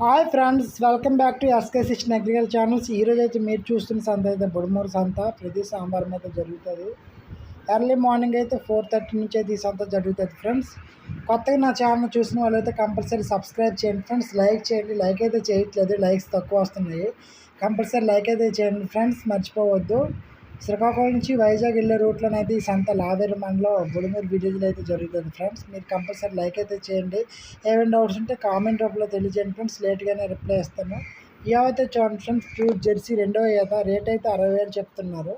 Hi friends welcome back to SK sixteen agriculture channels. ఈరోజు అయితే మీరు చూస్తున్న సంత అయితే బుడమూరు సంత. ప్రతి సోమవారం అయితే జరుగుతుంది. ఎర్లీ మార్నింగ్ అయితే ఫోర్ థర్టీ నుంచి అయితే ఈ సంత జరుగుతుంది ఫ్రెండ్స్. కొత్తగా నా ఛానల్ చూసిన అయితే కంపల్సరీ సబ్స్క్రైబ్ చేయండి ఫ్రెండ్స్. లైక్ చేయండి లైక్ అయితే చేయట్లేదు లైక్స్ తక్కువ వస్తున్నాయి. కంపల్సరీ లైక్ అయితే చేయండి ఫ్రెండ్స్ మర్చిపోవద్దు. శ్రీకాకుళం నుంచి వైజాగ్ వెళ్ళే రూట్లోనే అయితే ఈ సంత లావేరు మండలో బుడిమూరు విలేజ్లో అయితే జరుగుతుంది ఫ్రెండ్స్. మీరు కంపల్సరీ లైక్ అయితే చేయండి. ఏమైనా డౌట్స్ ఉంటే కామెంట్ రూపంలో తెలియజేయండి ఫ్రెండ్స్. లేట్గానే రిప్లై ఇస్తాను ఇవైతే చూడండి ఫ్రెండ్స్ ప్యూర్ జెర్సీ రెండో ఈత. రేట్ అయితే అరవై వేలు చెప్తున్నారు.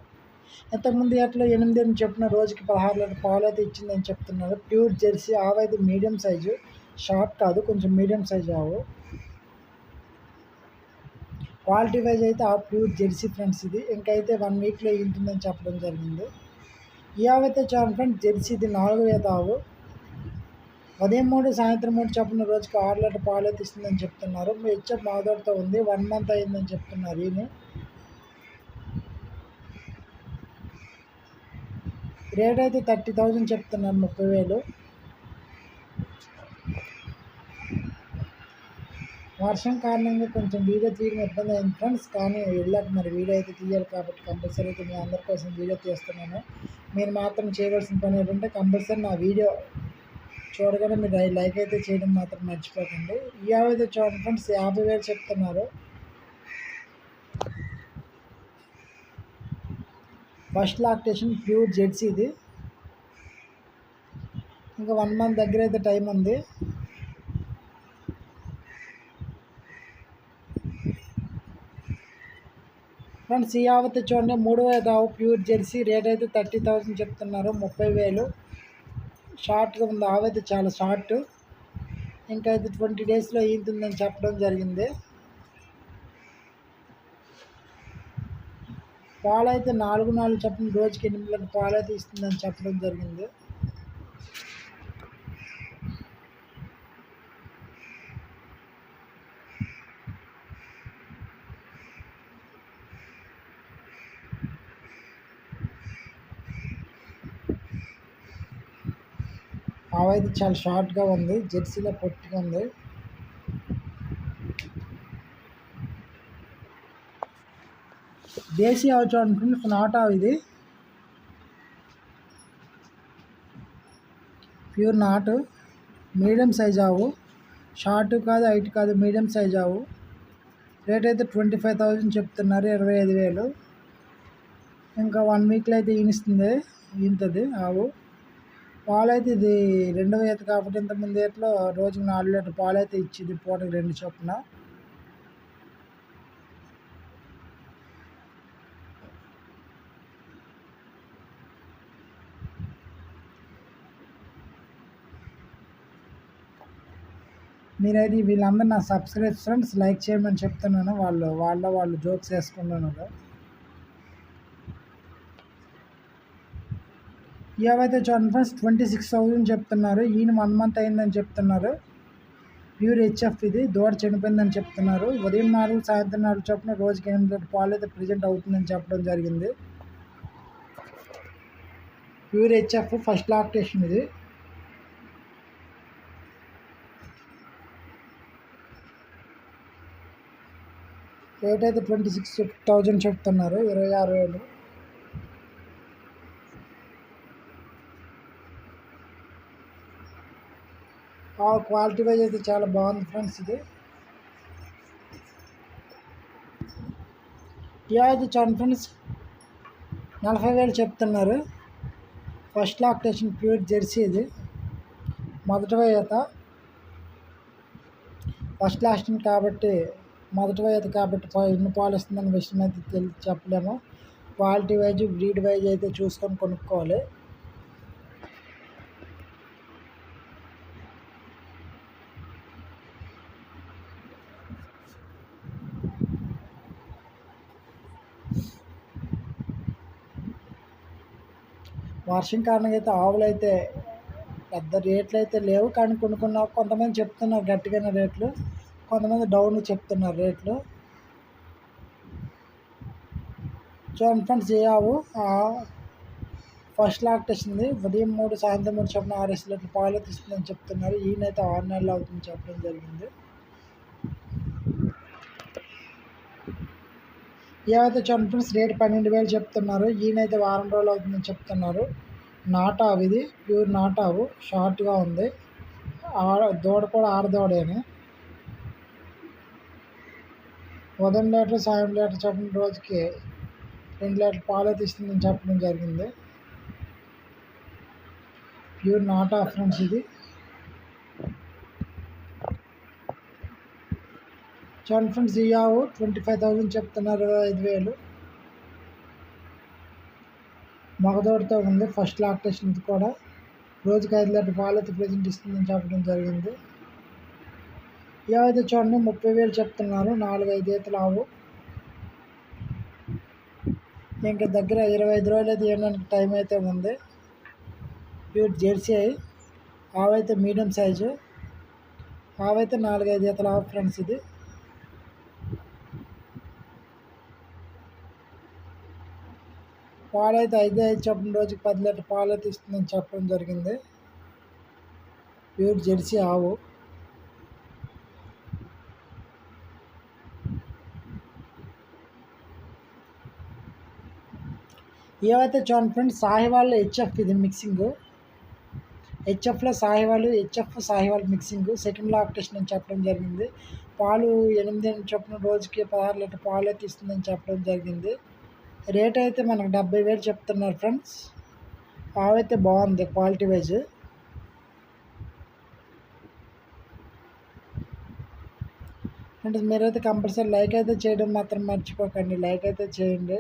ఇంతకుముందు ఏట్లో ఎనిమిది అని చెప్పిన రోజుకి పదహారు లీటర్ పాలు అయితే ఇచ్చిందని చెప్తున్నారు. ప్యూర్ జెర్సీ ఆవైతే మీడియం సైజు. షార్ట్ కాదు కొంచెం మీడియం సైజు ఆవు. క్వాలిటీ వైజ్ అయితే ఆ ప్యూర్ జెర్సీ ఫ్రెండ్స్ ఇది. ఇంకైతే వన్ వీక్లో ఉంటుందని చెప్పడం జరిగింది. ఈ ఆవు అయితే ఫ్రెండ్స్ జెర్సీ ఇది నాలుగు వేత ఆవు. ఉదయం మూడు సాయంత్రం మూడు చెప్పిన రోజుకి ఆరు లీటర్ పాలు అయితే ఇస్తుందని చెప్తున్నారు. ఇచ్చే మాధవతో ఉంది వన్ మంత్ అయిందని చెప్తున్నారు ఈయన రేట్ అయితే థర్టీ థౌజండ్ చెప్తున్నారు ముప్పై వేలు. వర్షం కారణంగా కొంచెం వీడియో తీయడం ఇబ్బంది అయింది. ఫ్రెండ్స్ కానీ వెళ్ళాక మరి వీడియో అయితే తీయాలి కాబట్టి కంపల్సరీ అయితే మీ అందరి కోసం వీడియో తీస్తున్నాను. మీరు మాత్రం చేయవలసిన పని ఏంటంటే కంపల్సరీ నా వీడియో చూడగానే మీరు లైక్ అయితే చేయడం మాత్రం మర్చిపోకండి. ఈ అయితే చూడండి ఫ్రెండ్స్ యాభై వేలు చెప్తున్నారు. ఫస్ట్ లాక్టేషన్ ప్యూర్ జెడ్సీ ఇది. ఇంకా వన్ మంత్ దగ్గర అయితే టైం ఉంది. ఫ్రెండ్స్ ఈ ఆవతి చూడండి మూడు దావు ప్యూర్ జెర్సీ రేట్ అయితే థర్టీ థౌసండ్ చెప్తున్నారు. ముప్పై వేలు. షార్ట్గా ఉంది. ఆవైతే చాలా షార్ట్. ఇంకా అయితే ట్వంటీ డేస్లో ఈతుందని చెప్పడం జరిగింది. పాలైతే నాలుగు నాలుగు చెప్పిన రోజుకి ఎనిమిది పాలైతే ఇస్తుందని చెప్పడం జరిగింది. ఆవైతే చాలా షార్ట్గా ఉంది జెర్సీలో పొట్టిగా ఉంది. దేశీ ఆవు చూడండి నాట్ ఇది. ప్యూర్ నాటు మీడియం సైజ్ ఆవు. షార్ట్ కాదు హైట్ కాదు మీడియం సైజ్ ఆవు. రేట్ అయితే ట్వంటీ ఫైవ్ థౌజండ్ చెప్తున్నారు ఇరవై ఐదు వేలు. ఇంకా వన్ వీక్లో అయితే ఈనిస్తుంది ఈంతది ఆవు. పాలు అయితే ఇది రెండవ ఈత కాబట్టి ఇంతకుముందు ఈతలో రోజుకి నాలుగు లీటర్ పాలు అయితే ఇచ్చింది పూటకి రెండు చొప్పున. మీరైతే వీళ్ళందరూ నా సబ్స్క్రైబ్ ఫ్రెండ్స్ లైక్ చేయమని చెప్తున్నాను. వాళ్ళు వాళ్ళ వాళ్ళు జోక్స్ వేసుకుంటున్నారు. ఏవైతే చూడండి ఫ్రెండ్స్ ట్వంటీ సిక్స్ థౌజండ్ చెప్తున్నారు. ఈయన వన్ మంత్ అయిందని చెప్తున్నారు. ప్యూర్ హెచ్ఎఫ్ ఇది. దూడ చనిపోయిందని చెప్తున్నారు. ఉదయం నాలుగు సాయంత్రం నాలుగు చొప్పున రోజుకి ఎనిమిది లీటర్ పాలు అయితే ప్రజెంట్ అవుతుందని చెప్పడం జరిగింది. ప్యూర్ హెచ్ఎఫ్ ఫస్ట్ లాక్టేషన్ ఇది. రేట్ అయితే ట్వంటీ సిక్స్ థౌజండ్ చెప్తున్నారు. ఇరవై ఆరు వేలు. క్వాలిటీ వైజ్ అయితే చాలా బాగుంది ఫ్రెండ్స్ ఇది. అయితే చాలా ఫ్రెండ్స్ నలభై వేలు చెప్తున్నారు. ఫస్ట్ లాక్టేషన్ ప్యూర్ జెర్సీ ఇది. మొదటి వయత. ఫస్ట్ లాస్టింగ్ కాబట్టి మొదటి వయత కాబట్టి ఎన్ని పాలు వస్తుందనే విషయం అయితే తెలిసి చెప్పలేము. క్వాలిటీ వైజ్ బ్రీడ్ వైజ్ అయితే చూసుకొని కొనుక్కోవాలి. వర్షం కారణంగా అయితే ఆవులు అయితే పెద్ద రేట్లు అయితే లేవు. కానీ కొన్ని కొన్ని కొంతమంది చెప్తున్నారు గట్టిగానే రేట్లు. కొంతమంది డౌన్ చెప్తున్నారు రేట్లు. చూడండి ఫ్రెండ్స్ ఏ ఆవు ఫస్ట్ లాక్టేసింది ఉదయం మూడు సాయంత్రం మూడు చెప్పిన ఆర్ఎస్ లీటర్ పాలు తీస్తుందని చెప్తున్నారు. ఈయనైతే ఆరు నెలలు అవుతుంది చెప్పడం జరిగింది. ఏవైతే చూడండి ఫ్రెండ్స్ రేట్ పన్నెండు వేలు చెప్తున్నారు ఈయనైతే వారం రోజులు అవుతుందని చెప్తున్నారు. నాటావు ఇది ప్యూర్ నాటావు షార్ట్గా ఉంది. ఆడ దూడ కూడా ఆడదోడేని ఉదయం లీటర్ సాయం లీటర్ చెప్పిన రోజుకి రెండు లీటర్ పాలు తీస్తుందని చెప్పడం జరిగింది. ప్యూర్ నాటా ఫ్రెండ్స్ ఇది. చూడండి ఫ్రెండ్స్ ఇయావు ట్వంటీ ఫైవ్ థౌజండ్ చెప్తున్నారు ఐదు వేలు. మగదోడితో ఉంది. ఫస్ట్ లాక్టేషన్ కూడా. రోజుకి ఐదు లీటర్ పాలు అయితే ప్రజెంట్ ఇస్తుందని చెప్పడం జరిగింది. ఏవైతే చూడండి ముప్పై వేలు చెప్తున్నారు. నాలుగు ఐదు ఈతలు ఆవు. ఇంకా దగ్గర ఇరవై ఐదు రోజులు అయితే ఇవ్వడానికి టైం అయితే ఉంది. ప్యూర్ జెర్సీ అయి. ఆవైతే మీడియం సైజు. ఆవైతే నాలుగైదు ఈతల ఆవు ఫ్రెండ్స్ ఇది. పాలైతే ఐదు ఐదు చెప్పిన రోజుకి పది లీటర్ పాలు అయితే ఇస్తుందని చెప్పడం జరిగింది. ప్యూర్ జెర్సీ ఆవు. ఏవైతే చూడండి ఫ్రెండ్స్ సాహివాళ్ళు హెచ్ఎఫ్ ఇది మిక్సింగ్. హెచ్ఎఫ్లో సాహివాళ్ళు HF Sahiwal mixing. Second lactation అని చెప్పడం జరిగింది. పాలు ఎనిమిది చొప్పున రోజుకి పదహారు లీటర్ పాలు అయితే ఇస్తుందని చెప్పడం జరిగింది. రేట్ అయితే మనకు డెబ్బై వేలు చెప్తున్నారు ఫ్రెండ్స్. పావైతే బాగుంది క్వాలిటీ వైజ్. అంటే మీరైతే కంపల్సరీ లైక్ అయితే చేయడం మాత్రం మర్చిపోకండి. లైక్ అయితే చేయండి.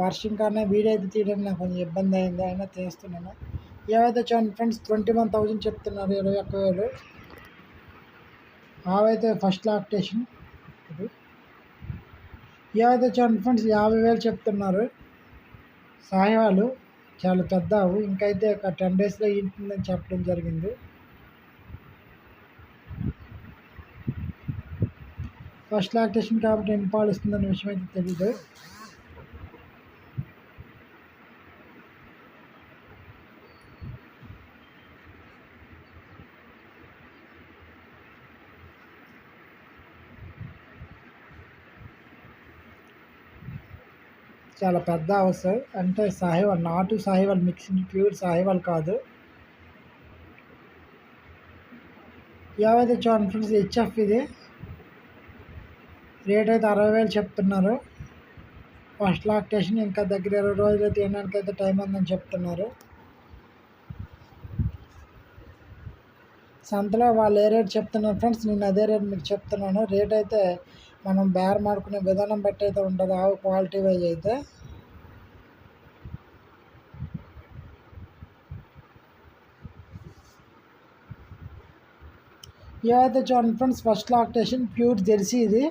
వర్షం కానీ వీడియో అయితే తీయడం నాకు కొంచెం ఇబ్బంది అయింది. అయినా తీస్తున్నాను. ఏవైతే చూడండి ఫ్రెండ్స్ ట్వంటీ వన్ థౌజండ్ చెప్తున్నారు ఇరవై ఒక్క వేలు. అవైతే ఫస్ట్ లాక్టేషన్. ఏవైతే చూడండి ఫ్రెండ్స్ యాభై వేలు చెప్తున్నారు. సాయాలు చాలా పెద్దవు ఇంకైతే ఒక టెన్ డేస్లో ఇంటుందని చెప్పడం జరిగింది. ఫస్ట్ లాక్టేషన్ కాబట్టి ఎన్ని పాలు విషయం అయితే తెలియదు చాలా పెద్ద హౌస్ అంటే సాహివాల్ నాటు సాహివాల్ మిక్సింగ్ ప్యూర్ సాహివాల్ కాదు. ఏవైతే చూడండి ఫ్రెండ్స్ హెచ్ఎఫ్ ఇది. రేట్ అయితే అరవై వేలు చెప్తున్నారు. ఫస్ట్ లాక్టేషన్ ఇంకా దగ్గర ఇరవై రోజులు తినడానికి అయితే టైం ఉందని చెప్తున్నారు. సంతలో వాళ్ళు ఏ రేట్ చెప్తున్నారు ఫ్రెండ్స్? నేను అదే రేట్ మీకు చెప్తున్నాను. రేట్ అయితే మనం బేర్ మాడుకునే విధానం బట్టి అయితే ఉంటుంది ఆవు క్వాలిటీ వైజ్ అయితే. ఇవైతే చూడండి friends first lactation pure jersey ఇది.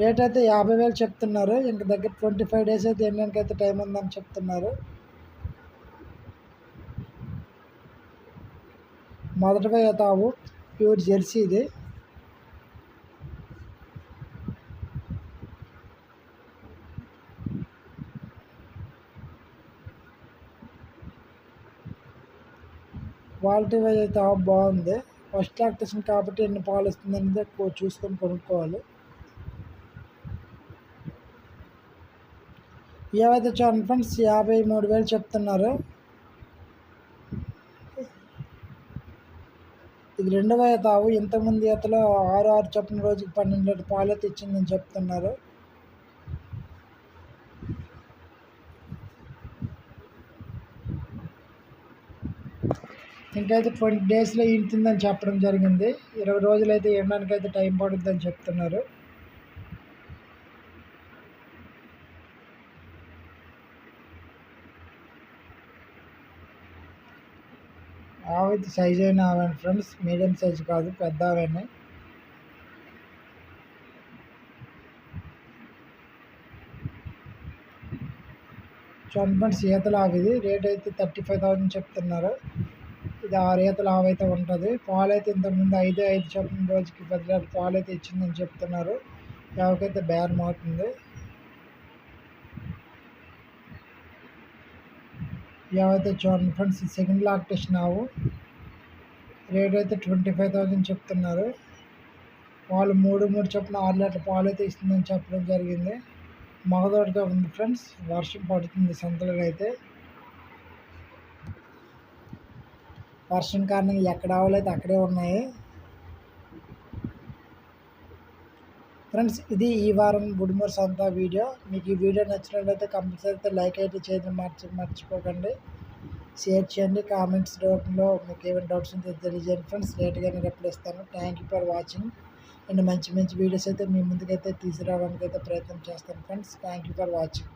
రేట్ అయితే యాభై వేలు చెప్తున్నారు. ఇంక దగ్గర ట్వంటీ ఫైవ్ డేస్ అయితే ఎన్నెందుకు అయితే టైం ఉందని చెప్తున్నారు. మొదటవే అయితే ఆవు ప్యూర్ జెర్సీ ఇది. క్వాలిటీ వైజ్ అయితే ఆఫ్ బాగుంది. ఫస్ట్ లాక్టేషన్ కాబట్టి ఎన్ని పాలు ఇస్తుంది అనేది చూసుకొని కొనుక్కోవాలి. ఏవైతే చూడండి ఫ్రెండ్స్ యాభై మూడు వేలు చెప్తున్నారు. ఇది రెండవ తావు ఇంతకుముందు ఈతలో ఆరు ఆరు చెప్పిన రోజుకి పన్నెండు పాలు అయితే ఇచ్చిందని చెప్తున్నారు. ఇంకైతే ట్వంటీ డేస్లో ఇంటుందని చెప్పడం జరిగింది. ఇరవై రోజులు అయితే ఎండడానికి అయితే టైం పడుతుందని చెప్తున్నారు. ఆవైతే సైజ్ అయినా ఆవండి ఫ్రెండ్స్. మీడియం సైజ్ కాదు పెద్ద ఆవని చూడండి ఈతలు ఆవిది రేట్ అయితే థర్టీ ఫైవ్ థౌసండ్ చెప్తున్నారు. ఇది ఆరు ఈతలు ఆవైతే ఉంటుంది. పాలు అయితే ఇంతకుముందు ఐదు ఐదు చొప్పున రోజుకి పది లీటర్ పాలు అయితే ఇచ్చిందని చెప్తున్నారు. ఎవరికైతే బేరం అవుతుంది. ఏవైతే చూడండి ఫ్రెండ్స్ సెకండ్ లాక్టేషన్ ఆవు రేట్ అయితే ట్వంటీ ఫైవ్ థౌజండ్ చెప్తున్నారు. పాలు మూడు మూడు చొప్పున ఆరు లీటర్ పాలు అయితే ఇస్తుందని చెప్పడం జరిగింది. మగదోడితో ఉంది ఫ్రెండ్స్ వర్షం పడుతుంది సంతలో అయితే వర్షం కారణంగా ఎక్కడ అవ్వలేదు అక్కడే ఉన్నాయి. ఫ్రెండ్స్ ఇది ఈ వారం బుడిమూరు సంత వీడియో. మీకు ఈ వీడియో నచ్చినట్లయితే కంపల్సరీ అయితే లైక్ అయితే చేయడం మర్చి మర్చిపోకండి. షేర్ చేయండి. కామెంట్స్ రూపంలో మీకు ఏమైనా డౌట్స్ ఉంటే తెలియజేయండి. ఫ్రెండ్స్ లేట్గానే రిప్లై ఇస్తాను. Thank you for watching. And మంచి మంచి వీడియోస్ అయితే మీ ముందుకైతే తీసుకురావడానికి అయితే ప్రయత్నం చేస్తాను. Friends thank you for watching.